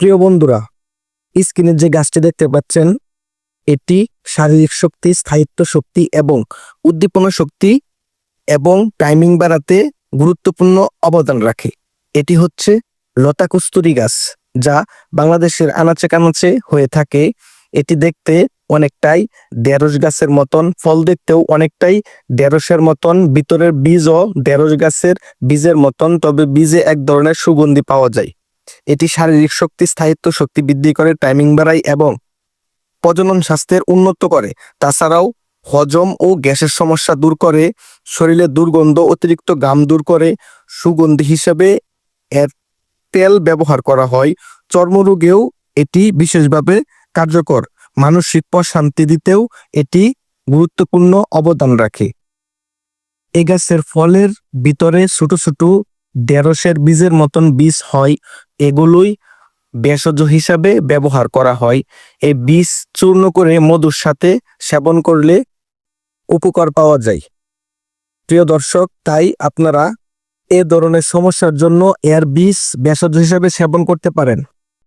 প্রিয় বন্ধুরা স্ক্রিনের যে গাছটি দেখতে পাচ্ছেন, এটি শারীরিক শক্তি, স্থায়িত্ব শক্তি এবং উদ্দীপনা শক্তি এবং টাইমিং বাড়াতে গুরুত্বপূর্ণ অবদান রাখে। এটি হচ্ছে লতা কস্তুরি গাছ, যা বাংলাদেশের আনাচে কানাচে হয়ে থাকে। এটি দেখতে অনেকটাই ঢেঁড়স গাছের মতন, ফল দেখতেও অনেকটাই ঢেঁড়সের মতন, ভিতরের বীজও ঢেঁড়স গাছের বীজের মতন, তবে বীজে এক ধরনের সুগন্ধি পাওয়া যায়। এটি শারীরিক শক্তি, স্থায়িত্ব, শক্তি বৃদ্ধি করে টাইমিং বাড়ায় এবং প্রজনন স্বাস্থ্যের উন্নত করে। তাছাড়াও হজম ও গ্যাসের সমস্যা দূর করে, শরীরে দুর্গন্ধ, অতিরিক্ত গাম দূর করে, সুগন্ধি হিসেবে এর তেল ব্যবহার করা হয়। চর্মরোগেও এটি বিশেষভাবে কার্যকর। মানসিক প্রশান্তি দিতেও এটি গুরুত্বপূর্ণ অবদান রাখে। এ গাছের ফলের ভিতরে ছোট ছোট ঢেঁড়সের বীজের মতন বীজ হয়, এগুলোই ভেষজ হিসাবে ব্যবহার করা হয়। এই বীজ চূর্ণ করে মধুর সাথে সেবন করলে উপকার পাওয়া যায়। প্রিয় দর্শক, তাই আপনারা এ ধরনের সমস্যার জন্য এর বীজ ভেষজ হিসাবে সেবন করতে পারেন।